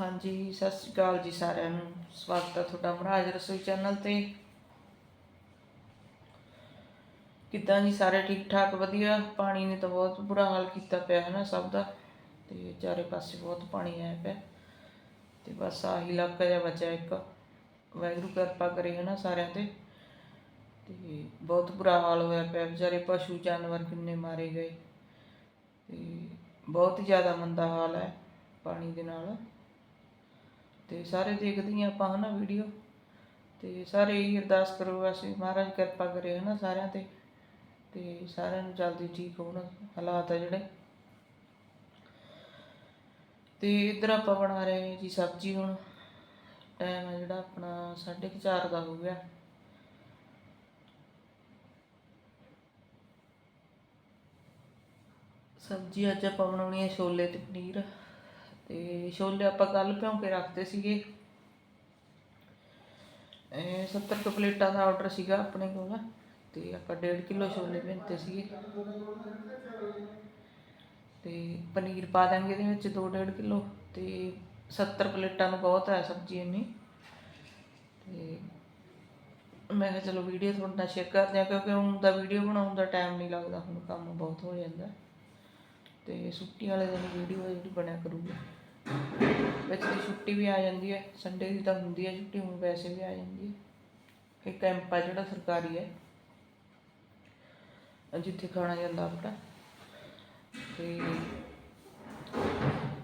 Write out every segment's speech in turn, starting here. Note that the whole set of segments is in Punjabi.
ਹਾਂਜੀ, ਸਤਿ ਸ਼੍ਰੀ ਅਕਾਲ ਜੀ ਸਾਰਿਆਂ ਨੂੰ। ਸਵਾਗਤ ਹੈ ਤੁਹਾਡਾ ਮਹਾਰਾਜ ਰਸੋਈ ਚੈਨਲ ਤੇ। ਕਿੱਦਾਂ ਜੀ ਸਾਰੇ ਠੀਕ ਠਾਕ ਵਧੀਆ? ਪਾਣੀ ਨੇ ਤਾਂ ਬਹੁਤ ਬੁਰਾ ਹਾਲ ਕੀਤਾ ਪਿਆ ਹੈ ਨਾ ਸਭ ਦਾ। ਤੇ ਚਾਰੇ ਪਾਸੇ ਬਹੁਤ ਪਾਣੀ ਆਇਆ ਪਿਆ। ਤੇ ਬਸ ਆਹੀ ਇਲਾਕਾ ਜਿਹਾ ਬਚਿਆ ਇੱਕ। ਵਾਹਿਗੁਰੂ ਕਿਰਪਾ ਕਰੇ ਹੈ ਨਾ ਸਾਰਿਆਂ ਤੇ। ਤੇ ਬਹੁਤ ਬੁਰਾ ਹਾਲ ਹੋਇਆ ਪਿਆ। ਵਿਚਾਰੇ ਪਸ਼ੂ ਜਾਨਵਰ ਕਿੰਨੇ ਮਾਰੇ ਗਏ। ਤੇ ਬਹੁਤ ਜ਼ਿਆਦਾ ਮੰਦਾ ਹਾਲ ਹੈ ਪਾਣੀ ਦੇ ਨਾਲ। ਤੇ ਸਾਰੇ ਦੇਖਦੇ ਹੀ ਆਪਾਂ ਹਨਾ ਵੀਡੀਓ। ਤੇ ਸਾਰੇ ਹੀ ਅਰਦਾਸ ਕਰੋ, ਅਸੀਂ ਮਹਾਰਾਜ ਕਿਰਪਾ ਕਰੇ ਹਨਾ ਸਾਰਿਆਂ ਤੇ। ਤੇ ਸਾਰਿਆਂ ਨੂੰ ਜਲਦੀ ਠੀਕ ਹੋਣ ਹਾਲਾਤ ਆ ਜਿਹੜੇ। ਤੇ ਇਧਰ ਆਪਾਂ ਬਣਾ ਰਹੇ ਜੀ ਸਬਜ਼ੀ ਹੁਣ। ਟਾਈਮ ਹੈ ਜਿਹੜਾ ਆਪਣਾ 4:30 ਦਾ ਹੋ ਗਿਆ। ਸਬਜ਼ੀ ਅੱਜ ਆਪਾਂ ਬਣਾਉਣੀ ਹੈ ਛੋਲੇ ਤੇ ਪਨੀਰ। ਤੇ ਛੋਲੇ ਆਪਾਂ ਕੱਲ ਭਿਉਂ ਕੇ ਰੱਖਦੇ ਸੀਗੇ। ਇਹ 70 ਕੁ ਪਲੇਟਾਂ ਦਾ ਆਰਡਰ ਸੀਗਾ ਆਪਣੇ ਕੋਲ, ਤੇ ਆਪਾਂ 1.5 ਕਿਲੋ ਛੋਲੇ ਭਿੰਤੇ ਸੀਗੇ। ਤੇ ਪਨੀਰ ਪਾ ਦਾਂਗੇ ਇਹਦੇ ਵਿੱਚ 2.5 ਕਿਲੋ, ਤੇ 70 ਪਲੇਟਾਂ ਨੂੰ ਬਹੁਤ ਹੈ ਸਬਜ਼ੀ ਇੰਨੀ। ਤੇ ਮੈਂ ਕਿਹਾ ਚਲੋ ਵੀਡੀਓ ਤੁਹਾਡੇ ਨਾਲ ਸ਼ੇਅਰ ਕਰਦੇ ਹਾਂ, ਕਿਉਂਕਿ ਹੁਣ ਦਾ ਵੀਡੀਓ ਬਣਾਉਣ ਦਾ ਟਾਈਮ ਨਹੀਂ ਲੱਗਦਾ, ਹੁਣ ਕੰਮ ਬਹੁਤ ਹੋ ਜਾਂਦਾ। ਤੇ ਛੁੱਟੀ ਵਾਲੇ ਦਿਨ ਵੀਡੀਓ ਜਿਹੜੀ ਬਣਿਆ ਕਰੂਗੀ। ਵਿੱਚ ਦੀ ਛੁੱਟੀ ਵੀ ਆ ਜਾਂਦੀ ਹੈ ਸੰਡੇ ਦੀ ਤਾਂ ਹੁੰਦੀ ਹੈ ਛੁੱਟੀ, ਹੁਣ ਵੈਸੇ ਵੀ ਆ ਜਾਂਦੀ ਹੈ। ਇਹ ਕੈਂਪ ਆ ਜਿਹੜਾ ਸਰਕਾਰੀ ਹੈ ਜਿੱਥੇ ਖਾਣਾ ਜਾਂਦਾ ਆਪਣਾ। ਤੇ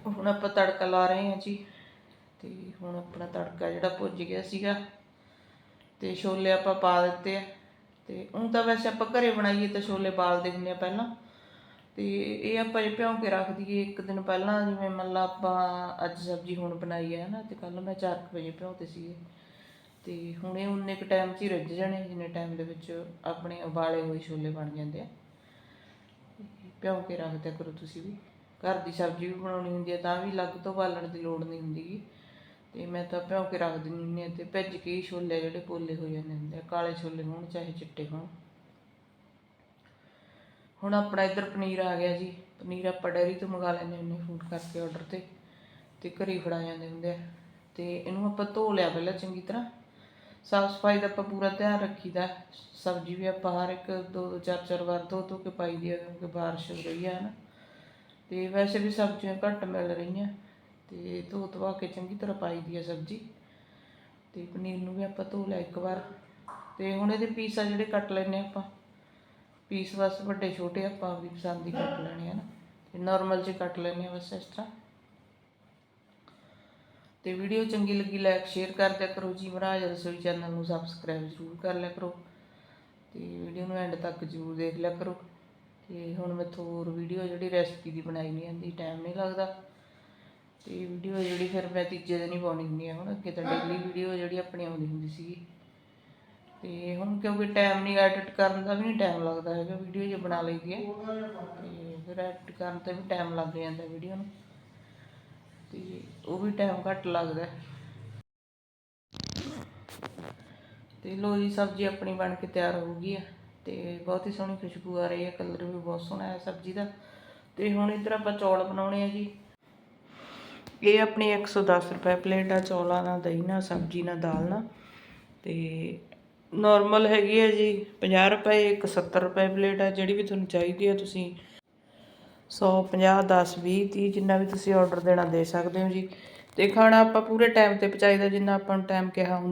ਹੁਣ ਆਪਾਂ ਤੜਕਾ ਲਾ ਰਹੇ ਹਾਂ ਜੀ, ਤੇ ਹੁਣ ਆਪਣਾ ਤੜਕਾ ਜਿਹੜਾ ਭੁੱਜ ਗਿਆ ਸੀਗਾ, ਤੇ ਛੋਲੇ ਆਪਾਂ ਪਾ ਦਿੱਤੇ ਆ। ਤੇ ਹੁਣ ਤਾਂ ਵੈਸੇ ਆਪਾਂ ਘਰੇ ਬਣਾਈਏ ਤਾਂ ਛੋਲੇ ਬਾਲਦੇ ਹੁੰਦੇ ਆ ਪਹਿਲਾਂ। ਤੇ ਇਹ ਆਪਾਂ ਜੇ ਭਿਉਂ ਕੇ ਰੱਖ ਦਈਏ ਇੱਕ ਦਿਨ ਪਹਿਲਾਂ, ਜਿਵੇਂ ਮੰਨ ਲਾ ਆਪਾਂ ਅੱਜ ਸਬਜ਼ੀ ਹੁਣ ਬਣਾਈ ਹੈ ਨਾ, ਤੇ ਕੱਲ ਮੈਂ 4 ਵਜੇ ਭਿਉਂਤੇ ਸੀਗੇ। ਤੇ ਹੁਣ ਇਹ ਉਨੇ ਕੁ ਟਾਈਮ 'ਚ ਹੀ ਰਿੱਝ ਜਾਣੇ, ਜਿੰਨੇ ਟਾਈਮ ਦੇ ਵਿੱਚ ਆਪਣੇ ਉਬਾਲੇ ਹੋਏ ਛੋਲੇ ਬਣ ਜਾਂਦੇ ਆ। ਭਿਉਂ ਕੇ ਰੱਖਦਿਆ ਕਰੋ ਤੁਸੀਂ ਵੀ। ਘਰ ਦੀ ਸਬਜ਼ੀ ਵੀ ਬਣਾਉਣੀ ਹੁੰਦੀ ਹੈ ਤਾਂ ਵੀ ਅਲੱਗ ਤੋਂ ਬਾਲਣ ਦੀ ਲੋੜ ਨਹੀਂ ਹੁੰਦੀ ਤੇ ਮੈਂ ਤਾਂ ਭਿਉਂ ਕੇ ਰੱਖ ਦਿੰਦੀ ਹੁੰਦੀ ਹਾਂ ਤੇ ਭਿੱਜ ਕੇ ਹੀ ਛੋਲੇ ਜਿਹੜੇ ਪੋਲੇ ਹੋ ਜਾਂਦੇ ਹੁੰਦੇ ਆ, ਕਾਲੇ ਛੋਲੇ ਹੋਣ, ਚਾਹੇ ਚਿੱਟੇ ਹੋਣ। ਹੁਣ ਆਪਣਾ ਇੱਧਰ ਪਨੀਰ ਆ ਗਿਆ ਜੀ। ਪਨੀਰ ਆਪਾਂ ਡੈਰੀ ਤੋਂ ਮੰਗਾ ਲੈਂਦੇ ਹੁੰਦੇ ਫੂਡ ਕਰਕੇ ਆਰਡਰ ਤੇ। ਤੇ ਘਰੇ ਹੀ ਫੜਾ ਜਾਂਦੇ ਹੁੰਦੇ ਆ। ਤੇ ਇਹਨੂੰ ਆਪਾਂ ਧੋ ਲਿਆ ਪਹਿਲਾਂ ਚੰਗੀ ਤਰ੍ਹਾਂ। ਸਾਫ਼ ਸਫ਼ਾਈ ਦਾ ਆਪਾਂ ਪੂਰਾ ਧਿਆਨ ਰੱਖੀਦਾ। ਸਬਜ਼ੀ ਵੀ ਆਪਾਂ ਹਰ ਇੱਕ ਦੋ ਦੋ ਚਾਰ ਚਾਰ ਵਾਰ ਧੋ ਧੋ ਕੇ ਪਾਈ ਦੀ ਆ, ਕਿਉਂਕਿ ਬਾਰਿਸ਼ ਹੋ ਰਹੀ ਆ ਨਾ ਤੇ ਵੈਸੇ ਵੀ ਸਬਜ਼ੀਆਂ ਘੱਟ ਮਿਲ ਰਹੀਆਂ। ਤੇ ਧੋ ਧਵਾ ਕੇ ਚੰਗੀ ਤਰ੍ਹਾਂ ਪਾਈ ਦੀ ਆ ਸਬਜ਼ੀ। ਤੇ ਪਨੀਰ ਨੂੰ ਵੀ ਆਪਾਂ ਧੋ ਲਿਆ ਇੱਕ ਵਾਰ। ਤੇ ਹੁਣ ਇਹਦੇ ਪੀਸ ਆ ਜਿਹੜੇ ਕੱਟ ਲੈਣੇ ਆਪਾਂ। ਪੀਸ ਬਸ ਵੱਡੇ ਛੋਟੇ ਆਪਾਂ ਆਪਣੀ ਪਸੰਦ ਦੀ ਕੱਟ ਲੈਣੇ ਆ ਨਾ। ਤੇ ਨਾਰਮਲ ਜਿਹੇ ਕੱਟ ਲੈਣੇ ਆ ਬਸ ਇਸ ਤਰ੍ਹਾਂ। ਤੇ ਵੀਡੀਓ ਚੰਗੀ ਲੱਗੀ ਲਾਈਕ ਸ਼ੇਅਰ ਕਰ ਦਿਆ ਕਰੋ ਜੀ। ਮਹਾਰਾਜ ਰਸੋਈ ਚੈਨਲ ਨੂੰ ਸਬਸਕ੍ਰਾਈਬ ਜ਼ਰੂਰ ਕਰ ਲਿਆ ਕਰੋ। ਤੇ ਵੀਡੀਓ ਨੂੰ ਐਂਡ ਤੱਕ ਜ਼ਰੂਰ ਦੇਖ ਲਿਆ ਕਰੋ। ਤੇ ਹੁਣ ਮੈਂ ਹੋਰ ਵੀਡੀਓ ਜਿਹੜੀ ਰੈਸਪੀ ਦੀ ਬਣਾਈ ਨਹੀਂ ਜਾਂਦੀ ਟਾਈਮ ਨਹੀਂ ਲੱਗਦਾ। ਤੇ ਵੀਡੀਓ ਜਿਹੜੀ ਫਿਰ ਮੈਂ ਤੀਜੇ ਦਿਨ ਹੀ ਪਾਉਣੀ ਹੁੰਦੀ ਹੈ ਹੁਣ ਅੱਗੇ ਤਾਂ ਡੇਲੀ ਵੀਡੀਓ ਜਿਹੜੀ ਆਪਣੀ ਆਉਂਦੀ ਹੁੰਦੀ ਸੀਗੀ। ਤੇ ਹੁਣ ਕਿਉਂਕਿ ਟਾਈਮ ਨਹੀਂ ਐਡਿਟ ਕਰਨ ਦਾ ਵੀ ਨਹੀਂ ਟਾਈਮ ਲੱਗਦਾ ਹੈਗਾ ਵੀਡੀਓ ਜੇ ਬਣਾ ਲਈਦੀ ਹੈ। ਤੇ ਫਿਰ ਐਡਿਟ ਕਰਨ ਤੇ ਵੀ ਟਾਈਮ ਲੱਗ ਜਾਂਦਾ ਵੀਡੀਓ ਨੂੰ। ਤੇ ਉਹ ਵੀ ਟਾਈਮ ਘੱਟ ਲੱਗਦਾ ਹੈ। ਤੇ ਲੋ ਜੀ ਸਬਜ਼ੀ ਆਪਣੀ ਬਣ ਕੇ ਤਿਆਰ ਹੋ ਗਈ ਹੈ ਤੇ ਬਹੁਤ ਹੀ ਸੋਹਣੀ ਖੁਸ਼ਬੂ ਆ ਰਹੀ ਹੈ ਕਲਰ ਵੀ ਬਹੁਤ ਸੋਹਣਾ ਹੈ ਸਬਜ਼ੀ ਦਾ। ਤੇ ਹੁਣ ਇੱਧਰ ਆਪਾਂ ਚੌਲ ਬਣਾਉਣੇ ਆ ਜੀ। ਇਹ ਆਪਣੀ 110 ਰੁਪਏ ਪਲੇਟ ਆ, ਚੌਲਾਂ ਨਾਲ, ਦਹੀਂ ਨਾਲ, ਸਬਜ਼ੀ ਨਾਲ, ਦਾਲ ਨਾਲ। ਤੇ ਨਾਰਮਲ ਹੈਗੀ ਹੈ ਜੀ 50 ਰੁਪਏ, ਇੱਕ 70 ਰੁਪਏ ਪਲੇਟ ਹੈ ਜਿਹੜੀ ਵੀ ਤੁਹਾਨੂੰ ਚਾਹੀਦੀ ਹੈ ਤੁਸੀਂ। 100 50 10 20 30 ਜਿੰਨਾ ਵੀ ਤੁਸੀਂ ਆਰਡਰ ਦੇਣਾ ਦੇ ਸਕਦੇ ਹੋ ਜੀ। ਤੇ ਖਾਣਾ ਆਪਾਂ ਪੂਰੇ ਟਾਈਮ ਤੇ ਪਹੁੰਚਾਈਦਾ ਜਿੰਨਾ ਆਪਾਂ ਨੂੰ ਟਾਈਮ ਕਿਹਾ ਹੁੰਦਾ।